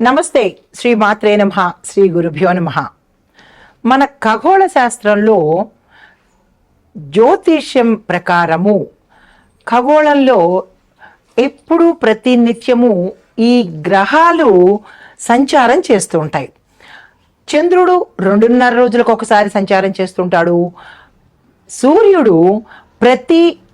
నమస్తే శ్రీ మాత్రే నమ శ్రీ గురుభ్యో నమ. మన ఖగోళ శాస్త్రంలో జ్యోతిష్యం ప్రకారము ఖగోళంలో ఎప్పుడూ ప్రతి నిత్యము ఈ గ్రహాలు సంచారం చేస్తూ ఉంటాయి. చంద్రుడు రెండున్నర రోజులకు ఒకసారి సంచారం చేస్తుంటాడు. సూర్యుడు ప్రతి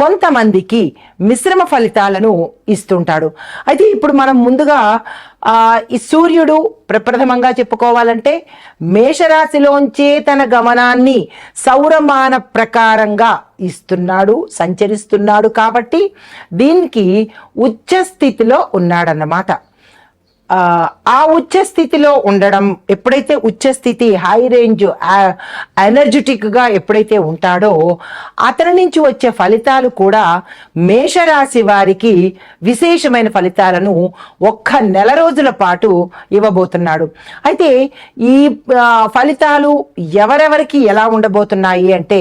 కొంతమందికి మిశ్రమ ఫలితాలను ఇస్తుంటాడు. అయితే ఇప్పుడు మనం ముందుగా ఈ సూర్యుడు ప్రప్రథమంగా చెప్పుకోవాలంటే మేషరాశిలోంచే తన గమనాన్ని సౌరమాన ప్రకారంగా ఇస్తున్నాడు సంచరిస్తున్నాడు కాబట్టి దీనికి ఉచ్చ స్థితిలో ఉన్నాడన్నమాట. ఆ, ఉచ్చ స్థితిలో ఉండడం ఎప్పుడైతే ఉచ్చ స్థితి హై రేంజ్ ఎనర్జెటిక్గా ఎప్పుడైతే ఉంటాడో అతని నుంచి వచ్చే ఫలితాలు కూడా మేషరాశి వారికి విశేషమైన ఫలితాలను ఒక్క నెల రోజుల పాటు ఇవ్వబోతున్నాడు. అయితే ఈ ఫలితాలు ఎవరెవరికి ఎలా ఉండబోతున్నాయి అంటే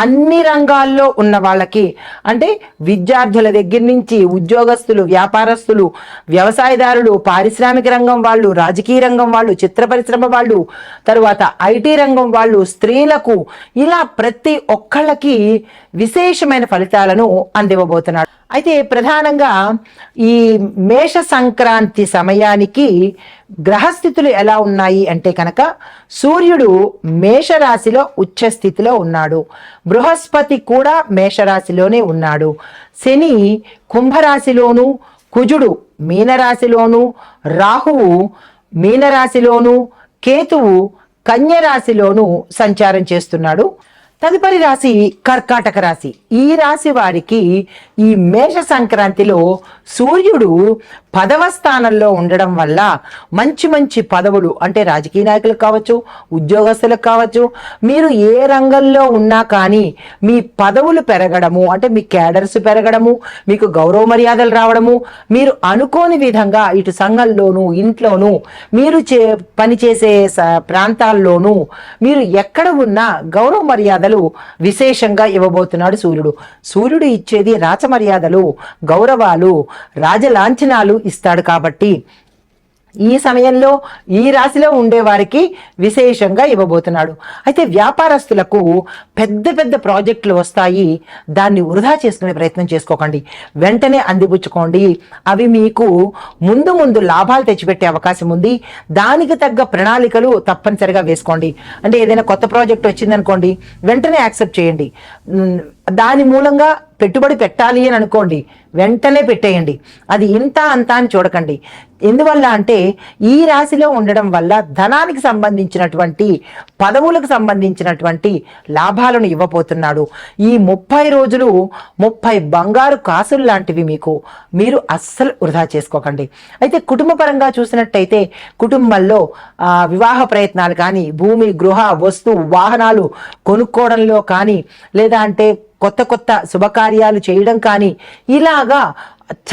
అన్ని రంగాల్లో ఉన్న వాళ్ళకి అంటే విద్యార్థుల దగ్గర నుంచి ఉద్యోగస్తులు వ్యాపారస్తులు వ్యవసాయదారులు పారిశ్రామిక రంగం వాళ్ళు రాజకీయ రంగం వాళ్ళు చిత్ర పరిశ్రమ వాళ్ళు తరువాత ఐటీ రంగం వాళ్ళు స్త్రీలకు ఇలా ప్రతి ఒక్కళ్ళకి విశేషమైన ఫలితాలను అందివ్వబోతున్నాడు అయితే ప్రధానంగా ఈ మేష సంక్రాంతి సమయానికి గ్రహస్థితులు ఎలా ఉన్నాయి అంటే కనుక సూర్యుడు మేషరాశిలో ఉచ్చస్థితిలో ఉన్నాడు. బృహస్పతి కూడా మేషరాశిలోనే ఉన్నాడు. శని కుంభరాశిలోనూ కుజుడు మీనరాశిలోను రాహువు మీనరాశిలోను కేతువు కన్యరాశిలోను సంచారం చేస్తున్నాడు. తదుపరి రాశి కర్కాటక రాశి. ఈ రాశి వారికి ఈ మేష సంక్రాంతిలో సూర్యుడు పదవ స్థానంలో ఉండడం వల్ల మంచి మంచి పదవులు అంటే రాజకీయ నాయకులకు కావచ్చు ఉద్యోగస్తులకు కావచ్చు మీరు ఏ రంగంలో ఉన్నా కానీ మీ పదవులు పెరగడము అంటే మీ క్యాడర్స్ పెరగడము మీకు గౌరవ మర్యాదలు రావడము మీరు అనుకోని విధంగా ఇటు సంఘంలోనూ ఇంట్లోనూ మీరు చే పనిచేసే ప్రాంతాల్లోనూ మీరు ఎక్కడ ఉన్నా గౌరవ మర్యాదలు విశేషంగా ఇవ్వబోతున్నాడు సూర్యుడు. సూర్యుడు ఇచ్చేది రాచమర్యాదలు గౌరవాలు రాజలాంఛనాలు ఇస్తాడు కాబట్టి ఈ సమయంలో ఈ రాశిలో ఉండేవారికి విశేషంగా ఇవ్వబోతున్నాడు. అయితే వ్యాపారస్తులకు పెద్ద పెద్ద ప్రాజెక్టులు వస్తాయి. దాన్ని వృధా చేసుకునే ప్రయత్నం చేసుకోకండి. వెంటనే అందిపుచ్చుకోండి. అవి మీకు ముందు ముందు లాభాలు తెచ్చిపెట్టే అవకాశం ఉంది. దానికి తగ్గ ప్రణాళికలు తప్పనిసరిగా వేసుకోండి. అంటే ఏదైనా కొత్త ప్రాజెక్ట్ వచ్చిందనుకోండి వెంటనే యాక్సెప్ట్ చేయండి. దాని మూలంగా పెట్టుబడి పెట్టాలి అని అనుకోండి వెంటనే పెట్టేయండి. అది ఇంత అంత అని చూడకండి. ఎందువల్ల అంటే ఈ రాశిలో ఉండడం వల్ల ధనానికి సంబంధించినటువంటి పదవులకు సంబంధించినటువంటి లాభాలను ఇవ్వబోతున్నాడు. ఈ ముప్పై రోజులు ముప్పై బంగారు కాసులు లాంటివి మీకు మీరు అస్సలు వృధా చేసుకోకండి. అయితే కుటుంబ పరంగా చూసినట్టయితే కుటుంబంలో వివాహ ప్రయత్నాలు కానీ భూమి గృహ వస్తు వాహనాలు కొనుక్కోవడంలో కానీ లేదా అంటే కొత్త కొత్త శుభకార్యాలు చేయడం కానీ ఇలాగా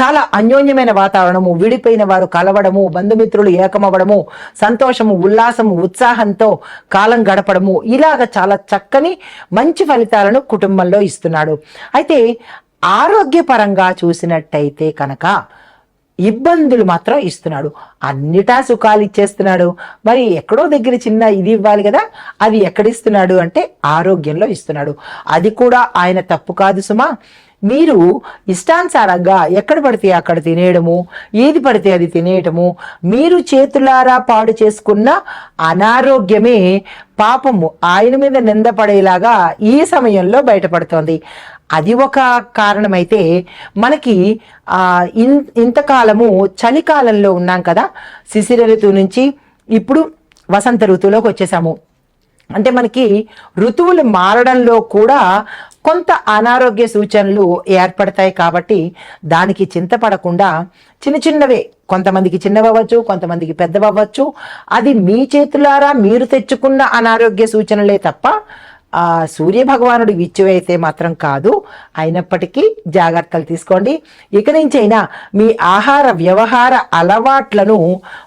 చాలా అన్యోన్యమైన వాతావరణము విడిపోయిన వారు కలవడము బంధుమిత్రులు ఏకమవ్వడము సంతోషము ఉల్లాసము ఉత్సాహంతో కాలం గడపడము ఇలాగ చాలా చక్కని మంచి ఫలితాలను కుటుంబంలో ఇస్తున్నాడు. అయితే ఆరోగ్యపరంగా చూసినట్టయితే కనుక ఇబ్బందులు మాత్రం ఇస్తున్నాడు. అన్నిటా సుఖాలు ఇచ్చేస్తున్నాడు. మరి ఎక్కడో దగ్గర చిన్న ఇది ఇవ్వాలి కదా అది ఎక్కడిస్తున్నాడు అంటే ఆరోగ్యంలో ఇస్తున్నాడు. అది కూడా ఆయన తప్పు కాదు సుమా. మీరు ఇష్టానుసారంగా ఎక్కడ పడితే అక్కడ తినేయడము ఏది పడితే అది తినేయటము మీరు చేతులారా పాడు చేసుకున్న అనారోగ్యమే పాపము. ఆయన మీద నిందపడేలాగా ఈ సమయంలో బయటపడుతోంది. అది ఒక కారణమైతే మనకి ఇన్ ఇంతకాలము చలికాలంలో ఉన్నాం కదా శిశిర ఋతువు నుంచి ఇప్పుడు వసంత ఋతువులోకి వచ్చేసాము. అంటే మనకి ఋతువులు మారడంలో కూడా కొంత అనారోగ్య సూచనలు ఏర్పడతాయి కాబట్టి దానికి చింతపడకుండా చిన్న చిన్నవే కొంతమందికి చిన్నవ్వచ్చు కొంతమందికి పెద్దవవ్వచ్చు అది మీ చేతులారా మీరు తెచ్చుకున్న అనారోగ్య సూచనలే తప్ప ఆ సూర్య భగవానుడు మాత్రం కాదు. అయినప్పటికీ జాగ్రత్తలు తీసుకోండి. ఇక నుంచైనా మీ ఆహార వ్యవహార అలవాట్లను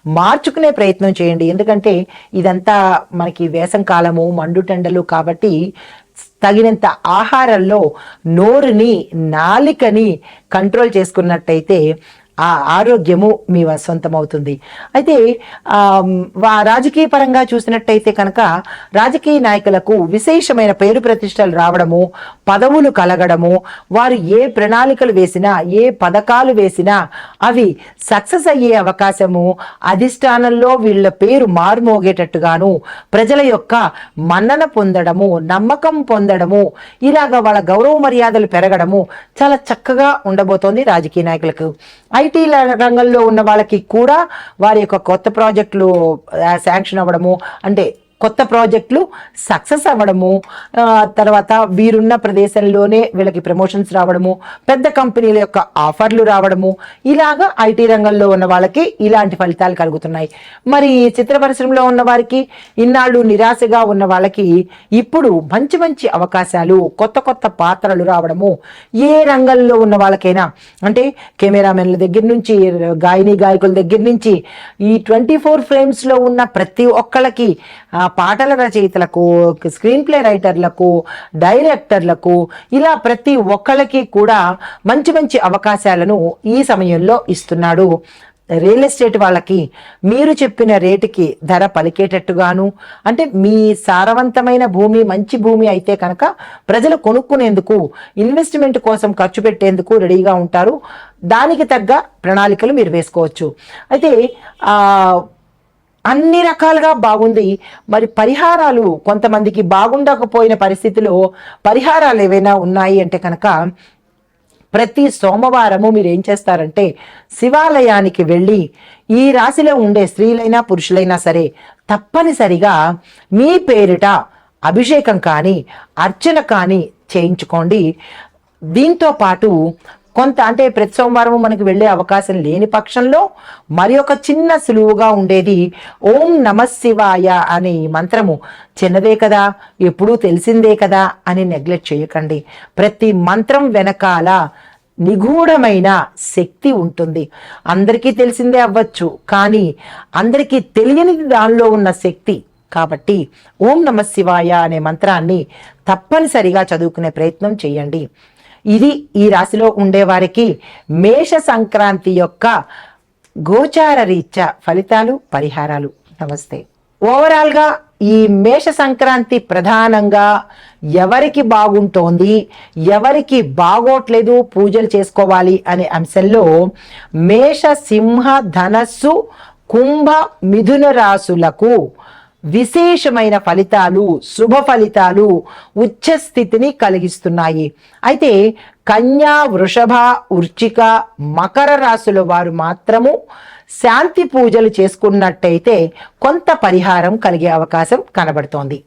మార్చుకునే ప్రయత్నం చేయండి. ఎందుకంటే ఇదంతా మనకి వేసం కాలము మండుటెండలు కాబట్టి తగినంత ఆహారంలో నోరుని నాలికని కంట్రోల్ చేసుకున్నట్టయితే ఆ ఆరోగ్యము మీ సొంతమవుతుంది. అయితే ఆ, వా- రాజకీయ పరంగా చూసినట్టయితే కనుక రాజకీయ నాయకులకు విశేషమైన పేరు ప్రతిష్టలు రావడము పదవులు కలగడము వారు ఏ ప్రణాళికలు వేసినా ఏ పథకాలు వేసినా అవి సక్సెస్ అయ్యే అవకాశము అధిష్టానంలో వీళ్ళ పేరు మారుమోగేటట్టుగాను ప్రజల యొక్క మన్నన పొందడము నమ్మకం పొందడము ఇలాగ వాళ్ళ గౌరవ మర్యాదలు పెరగడము చాలా చక్కగా ఉండబోతోంది రాజకీయ నాయకులకు. ఐటీ రంగంలో ఉన్న వాళ్ళకి కూడా వారి యొక్క కొత్త ప్రాజెక్టులు శాంక్షన్ అవ్వడము అంటే కొత్త ప్రాజెక్టులు సక్సెస్ అవ్వడము తర్వాత వీరున్న ప్రదేశంలోనే వీళ్ళకి ప్రమోషన్స్ రావడము పెద్ద కంపెనీల యొక్క ఆఫర్లు రావడము ఇలాగా ఐటీ రంగంలో ఉన్న వాళ్ళకి ఇలాంటి ఫలితాలు కలుగుతున్నాయి. మరి చిత్ర పరిశ్రమలో ఉన్న వారికి ఇన్నాళ్ళు నిరాశగా ఉన్న వాళ్ళకి ఇప్పుడు మంచి మంచి అవకాశాలు కొత్త కొత్త పాత్రలు రావడము ఏ రంగంలో ఉన్న వాళ్ళకైనా అంటే కెమెరామెన్ల దగ్గర నుంచి గాయని గాయకుల దగ్గర నుంచి ఈ ట్వంటీ ఫోర్ ఫ్రేమ్స్లో ఉన్న ప్రతి ఒక్కళ్ళకి పాటల రచయితలకు స్క్రీన్ ప్లే రైటర్లకు డైరెక్టర్లకు ఇలా ప్రతి ఒక్కళ్ళకి కూడా మంచి మంచి అవకాశాలను ఈ సమయంలో ఇస్తున్నాడు. రియల్ ఎస్టేట్ వాళ్ళకి మీరు చెప్పిన రేటుకి ధర పలికేటట్టుగాను అంటే మీ సారవంతమైన భూమి మంచి భూమి అయితే కనుక ప్రజలు కొనుక్కునేందుకు ఇన్వెస్ట్మెంట్ కోసం ఖర్చు పెట్టేందుకు రెడీగా ఉంటారు. దానికి తగ్గ ప్రణాళికలు మీరు వేసుకోవచ్చు. అయితే అన్ని రకాలుగా బాగుంది. మరి పరిహారాలు కొంతమందికి బాగుండకపోయిన పరిస్థితిలో పరిహారాలు ఏవైనా ఉన్నాయి అంటే కనుక ప్రతి సోమవారము మీరు ఏం చేస్తారంటే శివాలయానికి వెళ్ళి ఈ రాశిలో ఉండే స్త్రీలైనా పురుషులైనా సరే తప్పనిసరిగా మీ పేరిట అభిషేకం కానీ అర్చన కానీ చేయించుకోండి. దీంతో పాటు కొంత అంటే ప్రతి సోమవారం మనకు వెళ్ళే అవకాశం లేని పక్షంలో మరి ఒక చిన్న సులువుగా ఉండేది ఓం నమ శివాయ అనే ఈ మంత్రము. చిన్నదే కదా ఎప్పుడూ తెలిసిందే కదా అని నెగ్లెక్ట్ చేయకండి. ప్రతి మంత్రం వెనకాల నిగూఢమైన శక్తి ఉంటుంది. అందరికీ తెలిసిందే అవ్వచ్చు కానీ అందరికీ తెలియనిది దానిలో ఉన్న శక్తి. కాబట్టి ఓం నమ శివాయ అనే మంత్రాన్ని తప్పనిసరిగా చదువుకునే ప్రయత్నం చేయండి. ఇది ఈ రాశిలో ఉండేవారికి మేష సంక్రాంతి యొక్క గోచార రీత్యా ఫలితాలు పరిహారాలు. నమస్తే. ఓవరాల్గా ఈ మేష సంక్రాంతి ప్రధానంగా ఎవరికి బాగుంటోంది ఎవరికి బాగోట్లేదు పూజలు చేసుకోవాలి అనే అంశంలో మేష సింహ ధనస్సు కుంభ మిథున రాశులకు విశేషమైన ఫలితాలు శుభ ఫలితాలు ఉచ్చ స్థితిని కలిగిస్తున్నాయి. అయితే కన్యా వృషభ ఉర్చిక మకర రాశుల వారు మాత్రము శాంతి పూజలు చేసుకున్నట్టయితే కొంత పరిహారం కలిగే అవకాశం కనబడుతోంది.